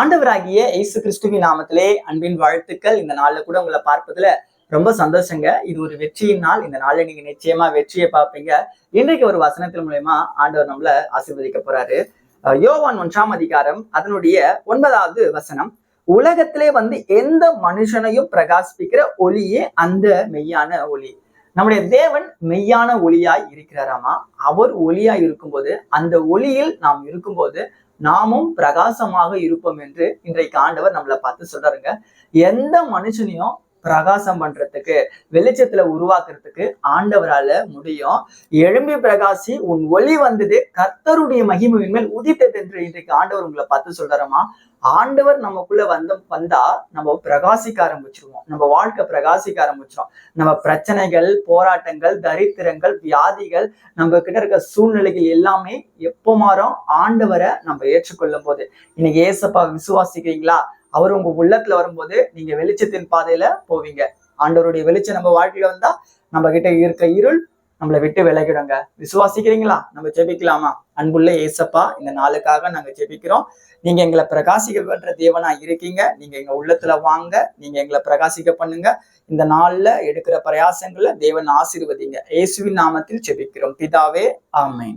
ஆண்டவராகிய இயேசு கிறிஸ்துவின் நாமத்திலே அன்பின் வாழ்த்துக்கள். இந்த நாள்ல கூட உங்களை பார்ப்பதுல ரொம்ப சந்தோஷங்க. இது ஒரு வெற்றியின் நாள். இந்த நாள்ல நீங்க நிச்சயமா வெற்றியை பார்ப்பீங்க. இன்றைக்கு ஒரு வசனத்தின் மூலயமா ஆண்டவர் நம்மள ஆசீர்வதிக்க போறாரு. யோவான் ஒன்றாம் அதிகாரம் அதனுடைய ஒன்பதாவது வசனம். உலகத்திலே வந்து எந்த மனுஷனையும் பிரகாசிப்பிக்கிற ஒளியே அந்த மெய்யான ஒளி. நம்முடைய தேவன் மெய்யான ஒளியாய் இருக்கிறாராமா? அவர் ஒளியாய் இருக்கும்போது அந்த ஒளியில் நாம் இருக்கும்போது நாமும் பிரகாசமாக இருப்போம் என்று இன்றைக்கு ஆண்டவர் நம்மளை பார்த்து சொல்றாருங்க. எந்த மனுஷனையும் பிரகாசம் பண்றதுக்கு வெளிச்சத்துல உருவாக்குறதுக்கு ஆண்டவரால முடியும். எழும்பி பிரகாசி உன் ஒளி வந்தது கர்த்தருடைய மகிமையின் மேல் உதித்தது என்று இன்றைக்கு ஆண்டவர் உங்களை பார்த்து சொல்றாரமா? ஆண்டவர் நமக்குள்ள வந்த வந்தா நம்ம பிரகாசிக்க ஆரம்பிச்சிருவோம். நம்ம வாழ்க்கை பிரகாசிக்க ஆரம்பிச்சிரும். நம்ம பிரச்சனைகள் போராட்டங்கள் தரித்திரங்கள் வியாதிகள் நம்ம கிட்ட இருக்க சூழ்நிலைகள் எல்லாமே எப்போ மாறும்? ஆண்டவரை நம்ம ஏற்றுக்கொள்ளும் போது இன்னைக்கு ஏசப்பா விசுவாசிக்கிறீங்களா? அவர் உங்க உள்ளத்துல வரும்போது நீங்க வெளிச்சத்தின் பாதையில போவீங்க. ஆண்டவருடைய வெளிச்சம் நம்ம வாழ்க்கையில வந்தா நம்ம கிட்ட இருக்க இருள் நம்மளை விட்டு விலகிடுங்க. விசுவாசிக்கிறீங்களா? நம்ம ஜெபிக்கலாமா? அன்புள்ள ஏசப்பா இந்த நாளுக்காக நாங்க ஜெபிக்கிறோம். நீங்க எங்களை பிரகாசிக்க பண்ற தேவனா இருக்கீங்க. நீங்க எங்க உள்ளத்துல வாங்க. நீங்க எங்களை பிரகாசிக்க பண்ணுங்க. இந்த நாள்ல எடுக்கிற பிரயாசங்களை தேவன் ஆசீர்வதிங்க. இயேசுவின் நாமத்தில் ஜெபிக்கிறோம். பிதாவே ஆமேன்.